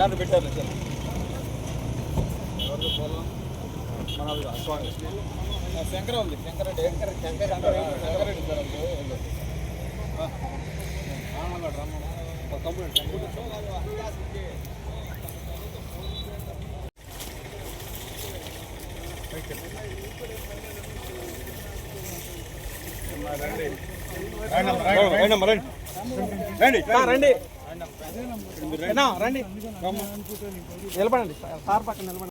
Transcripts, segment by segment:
Banner పెట్టారు sir Shankara ఉంది Shankar Reddy Shankara Shankar Shankar Reddy sir రండి రండి రండి రండి రండి నిలబడండి సార్ పక్కన నిలబడండి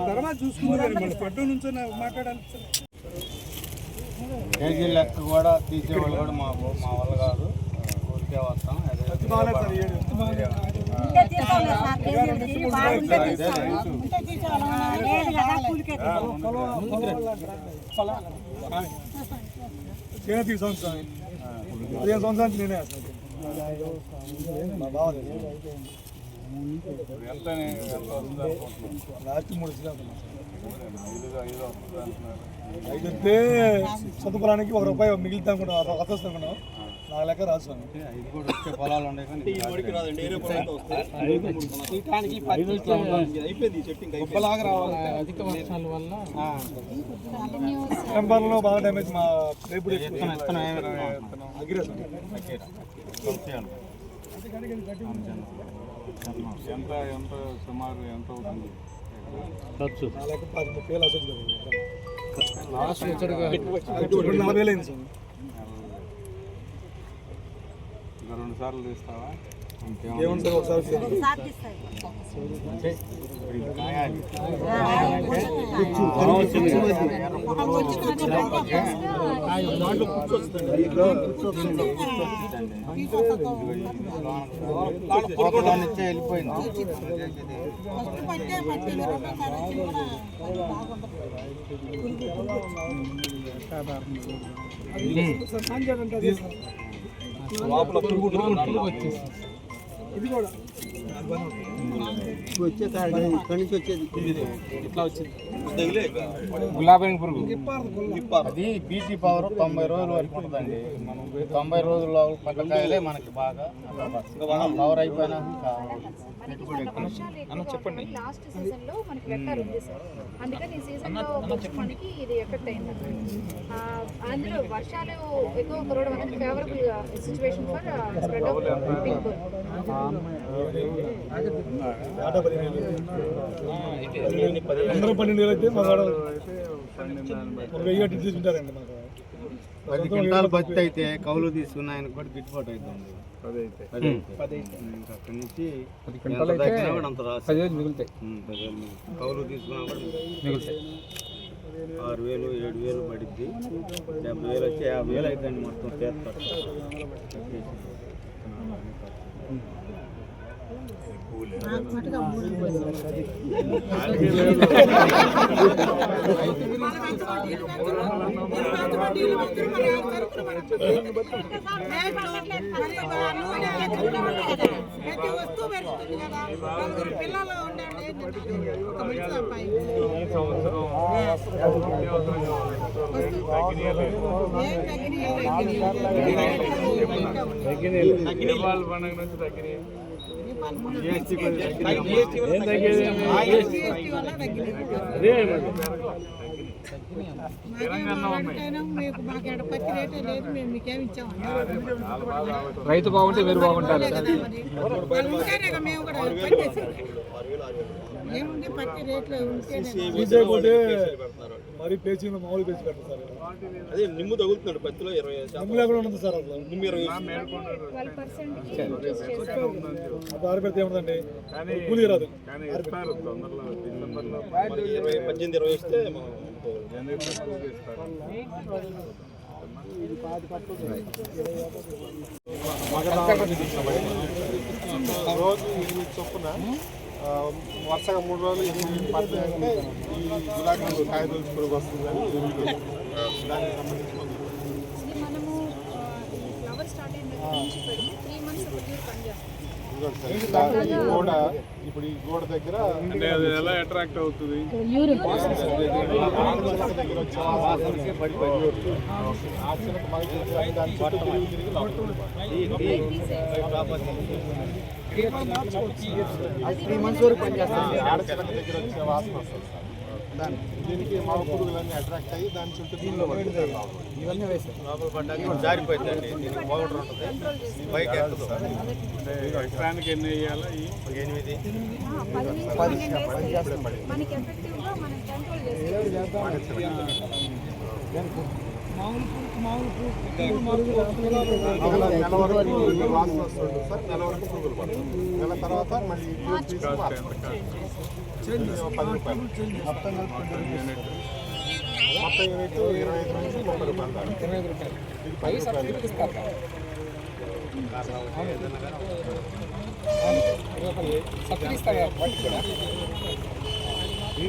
తర్వాత పట్టు మాట్లాడాలి కేజీ లెక్క కూడా తీసేవాళ్ళు కూడా మా మా వల్ల కాదు. వస్తాం చేతి సంవత్సరం పదిహేను సంవత్సరానికి నేనే. ఎంత లాస్ట్ మూడు చదువుకోవడానికి ఒక రూపాయి మిగిలితే అనుకున్నాం అత వస్తుంది లెక్క రాదు స్వామి. ఐదు కూడా వచ్చే పొలాలు ఉన్నాయి కానీ గొప్పలాగా రావాలి. అధిక వర్షాల వల్ల టెంపర్లో బాగా డ్యామేజ్ మా రేపు ఎంత ఎంత సుమారు ఎంత అవుతుంది? పది ముప్పై నలభై వేలు అయింది స్వామి ఇంకా రెండు సార్లు తీస్తావా? ఏముంటుంది ఒకసారి వెళ్ళిపోయింది ఇది కూడా. వచ్చే ఇక్కడి నుంచి వచ్చేది. ఇట్లా వచ్చింది. గులాబీ పురుగు. అది బీటీ పవర్ తొంభై రోజుల వరకు ఉంటుందండి. మనం తొంభై రోజుల పట్టకాయలే మనకి బాగా పవర్ అయిపోయినా చెప్పండి. లాస్ట్ సీజన్లో మనకి వెక్టర్ ఉంది సార్ అందుకని ఈ సీజన్లో మనకి ఇది ఎఫెక్ట్ అయింది. ఆ, అందులో వర్షాలు ఎక్కువ కురవడం అనేది favourable situation for spread of pink ఆట పదిహేను వేలు. అందరూ పన్నెండు అయితే మా కాడ ఒక వెయ్యి అట్టి తీసుకుంటారండి మాకు. పది క్వింటాలు బత్తి అయితే కౌలు తీసుకున్న ఆయన కూడా గిట్టుబాటు అవుతుంది అక్కడి నుంచి కౌలు తీసుకున్నా కూడా మిగులుతాయి. ఆరు వేలు ఏడు వేలు పడిద్ది. డెబ్బై వేలు వచ్చి యాభై వేలు అవుతుంది మొత్తం చేస్తారు ప్రతి వస్తువు పెరుగుతుంది కదా నలుగురు పిల్లలు ఉండండి ఒక మంచి అబ్బాయి ఏం తగ్గినాయి GST వల్ల తగ్గినాయి రైతు బాగుంటే మీరు బాగుంటారు. మరి పేచి మామూలు పేచి పెడతారు అదే నిమ్ము తగులుతున్నాడు పత్తిలో ఇరవై నిమ్ము లేకుండా ఉంటుంది సార్ అసలు? నిమ్ము ఇరవై ట్వెల్వ్ పర్సెంట్ ఆరిపెడితే ఏముందండి? కూలి రాదు ఇరవై పద్దెనిమిది ఇరవై వస్తే రోజు ఎనిమిది చొప్పున వరుసగా మూడు రోజులు అంటే ఈ గులాబీ కాయ పురుగు వస్తుందని దానికి సంబంధించి పెడితే ఈ గోడ ఇప్పుడు ఈ గోడ దగ్గర అంటే అది ఎలా అట్రాక్ట్ అవుతుంది దగ్గర త్రీ మంత్స్ వరకు పనిచేస్తుంది దగ్గర వచ్చే వాసన వస్తుంది దీనికి మా పురుగులన్నీ అట్రాక్ట్ అయ్యి దాని చుట్టూ దీనిలో పడుతుంది ఇవన్నీ వేసాం లోపల పడ్డానికి జారిపోయిందండి దీనికి ఉంటుంది బైక్ ఎక్కుతుంది ఎన్ని వేయాలా ఎనిమిది పది చేస్తాం నెల వరకు వస్తుంది సార్ నెల వరకు పురుగులు పడతాయి నెల తర్వాత మళ్ళీ పది రూపాయలు మొత్తం యూనిట్ ఇరవై ఐదు నుంచి ముప్పై రూపాయలు దాకా. ఇది పది రూపాయలు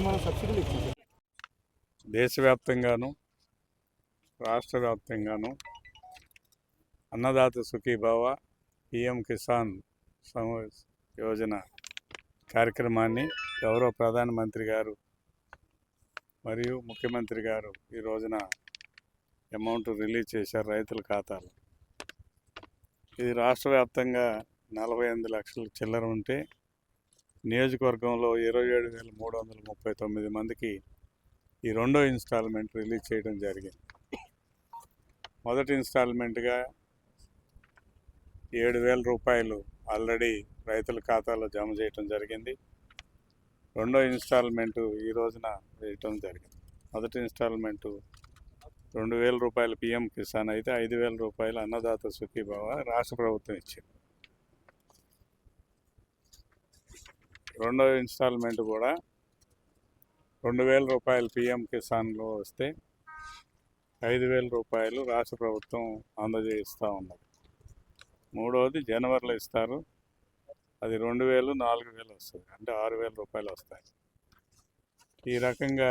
మనం సబ్సిడీలు ఇచ్చింది దేశవ్యాప్తంగాను రాష్ట్ర వ్యాప్తంగాను అన్నదాత సుఖీభావ పిఎం కిసాన్ సమ యోజన కార్యక్రమాన్ని గౌరవ ప్రధానమంత్రి గారు మరియు ముఖ్యమంత్రి గారు ఈ రోజున అమౌంట్ రిలీజ్ చేశారు రైతుల ఖాతాలు. ఇది రాష్ట్ర వ్యాప్తంగా నలభై ఎనిమిది లక్షల చిల్లర ఉంటే నియోజకవర్గంలో ఇరవై ఏడు వేల మూడు వందల ముప్పై తొమ్మిది మందికి ఈ రెండో ఇన్స్టాల్మెంట్ రిలీజ్ చేయడం జరిగింది. మొదటి ఇన్స్టాల్మెంట్గా ఏడు వేల రూపాయలు ఆల్రెడీ రైతుల ఖాతాలో జమ చేయటం జరిగింది. రెండో ఇన్స్టాల్మెంట్ ఈ రోజున వేయటం జరిగింది. మొదటి ఇన్స్టాల్మెంటు రెండు వేల రూపాయలు పిఎం కిసాన్ అయితే ఐదు వేల రూపాయలు అన్నదాత సుఖీభావ రాష్ట్ర ప్రభుత్వం ఇచ్చింది. రెండో ఇన్స్టాల్మెంట్ కూడా రెండు వేల రూపాయలు పిఎం కిసాన్లో వస్తే ఐదు వేల రూపాయలు రాష్ట్ర ప్రభుత్వం అందజేస్తూ ఉన్నది. మూడవది జనవరిలో ఇస్తారు. అది రెండు వేలు నాలుగు వేలు వస్తుంది. అంటే ఆరు వేల రూపాయలు వస్తాయి. ఈ రకంగా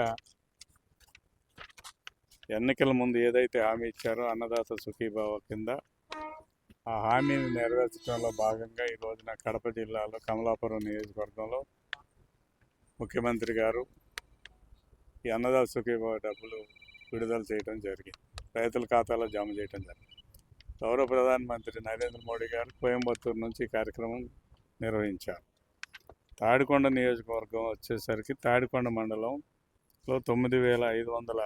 ఎన్నికల ముందు ఏదైతే హామీ ఇచ్చారో అన్నదాత సుఖీభావ కింద ఆ హామీని నెరవేర్చడంలో భాగంగా ఈ రోజున కడప జిల్లాలో కమలాపురం నియోజకవర్గంలో ముఖ్యమంత్రి గారు ఈ అన్నదాత సుఖీభావ డబ్బులు విడుదల చేయడం జరిగింది. రైతుల ఖాతాలో జమ చేయడం జరిగింది. గౌరవ ప్రధానమంత్రి నరేంద్ర మోడీ గారు కోయంబత్తూరు నుంచి కార్యక్రమం నిర్వహించారు. తాడికొండ నియోజకవర్గం వచ్చేసరికి తాడికొండ మండలంలో తొమ్మిది వేల ఐదు వందల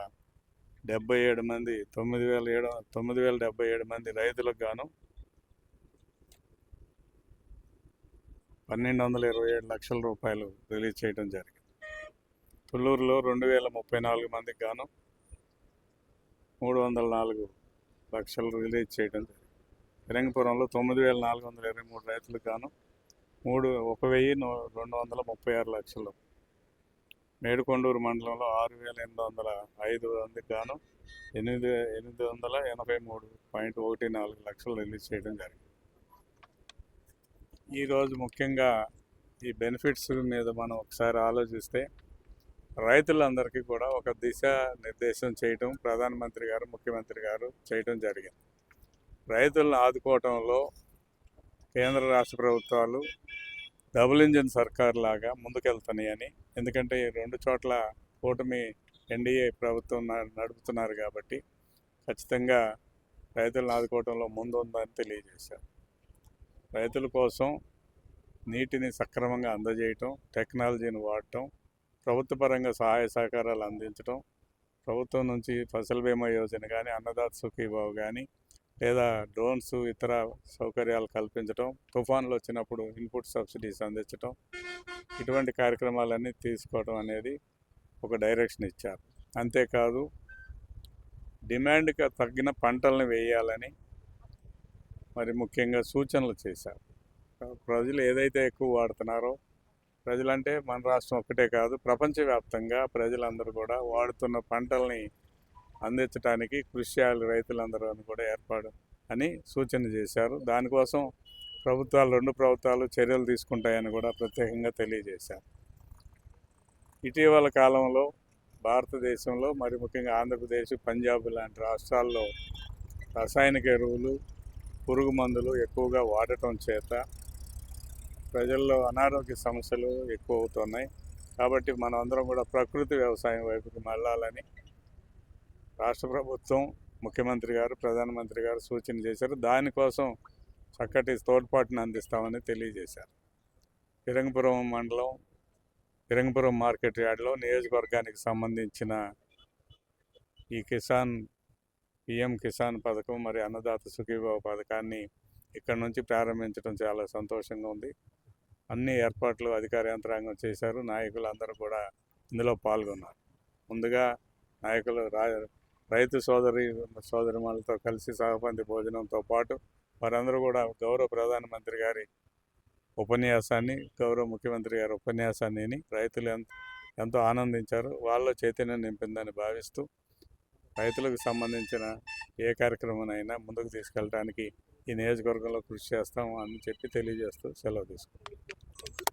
డెబ్బై ఏడు మంది తొమ్మిది వేల ఏడు తొమ్మిది వేల డెబ్బై ఏడు మంది రైతులకు గాను పన్నెండు వందల ఇరవై ఏడు లక్షల రూపాయలు రిలీజ్ చేయడం జరిగింది. తుళ్ళూరులో రెండు వేల ముప్పై నాలుగు మందికి గాను మూడు వందల నాలుగు లక్షలు రిలీజ్ చేయడం జరిగింది. ఫిరంగిపురంలో తొమ్మిది వేల నాలుగు వందల ఇరవై మూడు రైతులు గాను మూడు ఒక వెయ్యి రెండు వందల ముప్పై ఆరు లక్షలు. మేడుకొండూరు మండలంలో ఆరు వేల ఎనిమిది వందల ఐదు మందికి గాను ఎనిమిది ఎనిమిది వందల ఎనభై మూడు పాయింట్ ఒకటి నాలుగు లక్షలు రిలీజ్ చేయడం జరిగింది. ఈరోజు ముఖ్యంగా ఈ బెనిఫిట్స్ మీద మనం ఒకసారి ఆలోచిస్తే రైతులందరికీ కూడా ఒక దిశ నిర్దేశం చేయటం ప్రధానమంత్రి గారు ముఖ్యమంత్రి గారు చేయటం జరిగింది. రైతులను ఆదుకోవటంలో కేంద్ర రాష్ట్ర ప్రభుత్వాలు డబుల్ ఇంజిన్ సర్కార్ లాగా ముందుకెళ్తున్నాయని ఎందుకంటే ఈ రెండు చోట్ల కూటమి ఎన్డీఏ ప్రభుత్వం న- నడుపుతున్నారు కాబట్టి ఖచ్చితంగా రైతులను ఆదుకోవడంలో ముందు ఉందని తెలియజేశారు. రైతుల కోసం నీటిని సక్రమంగా అందజేయటం టెక్నాలజీని వాడటం ప్రభుత్వ పరంగా సహాయ సహకారాలు అందించడం ప్రభుత్వం నుంచి ఫసల్ బీమా యోజన కానీ అన్నదాత సుఖీబాబు కానీ లేదా డ్రోన్స్ ఇతర సౌకర్యాలు కల్పించడం తుఫాన్లు వచ్చినప్పుడు ఇన్పుట్ సబ్సిడీస్ అందించడం ఇటువంటి కార్యక్రమాలన్నీ తీసుకోవడం అనేది ఒక డైరెక్షన్ ఇచ్చారు. అంతేకాదు డిమాండ్కి తగ్గిన పంటలను వేయాలని మరి ముఖ్యంగా సూచనలు చేశారు. ప్రజలు ఏదైతే ఎక్కువ వాడుతున్నారో ప్రజలంటే మన రాష్ట్రం ఒక్కటే కాదు ప్రపంచవ్యాప్తంగా ప్రజలందరూ కూడా వాడుతున్న పంటల్ని అందించడానికి కృషి చేయాలి రైతులందరూ అని కూడా ఏర్పాటు అని సూచన చేశారు. దానికోసం ప్రభుత్వాలు రెండు ప్రభుత్వాలు చర్యలు తీసుకుంటాయని కూడా ప్రత్యేకంగా తెలియజేశారు. ఇటీవల కాలంలో భారతదేశంలో మరి ముఖ్యంగా ఆంధ్రప్రదేశ్ పంజాబ్ లాంటి రాష్ట్రాల్లో రసాయనిక ఎరువులు పురుగు మందులు ఎక్కువగా వాడటం చేత ప్రజల్లో అనారోగ్య సమస్యలు ఎక్కువ అవుతున్నాయి కాబట్టి మనమందరం కూడా ప్రకృతి వ్యవసాయం వైపుకి మళ్ళాలని రాష్ట్ర ప్రభుత్వం ముఖ్యమంత్రి గారు ప్రధానమంత్రి గారు సూచన చేశారు. దానికోసం చక్కటి తోడ్పాటును అందిస్తామని తెలియజేశారు. ఇరంగపురం మండలం ఇరంగపురం మార్కెట్ యార్డ్లో నియోజకవర్గానికి సంబంధించిన ఈ కిసాన్ పిఎం కిసాన్ పథకం మరి అన్నదాత సుఖీభావ పథకాన్ని ఇక్కడ నుంచి ప్రారంభించడం చాలా సంతోషంగా ఉంది. అన్ని ఏర్పాట్లు అధికార యంత్రాంగం చేశారు. నాయకులు అందరూ కూడా ఇందులో పాల్గొన్నారు. ముందుగా నాయకులు రా రైతు సోదరి సోదరిమణులతో కలిసి సహపంతి భోజనంతో పాటు వారందరూ కూడా గౌరవ ప్రధానమంత్రి గారి ఉపన్యాసాన్ని గౌరవ ముఖ్యమంత్రి గారి ఉపన్యాసాన్ని విని రైతులు ఎంత ఎంతో ఆనందించారు. వాళ్ళ చైతన్యం నింపిందని భావిస్తూ రైతులకు సంబంధించిన ఏ కార్యక్రమానైనా ముందుకు తీసుకెళ్ళడానికి ఈ నియోజకవర్గంలో కృషి చేస్తాము అని చెప్పి తెలియజేస్తూ సెలవు తీసుకుంటాం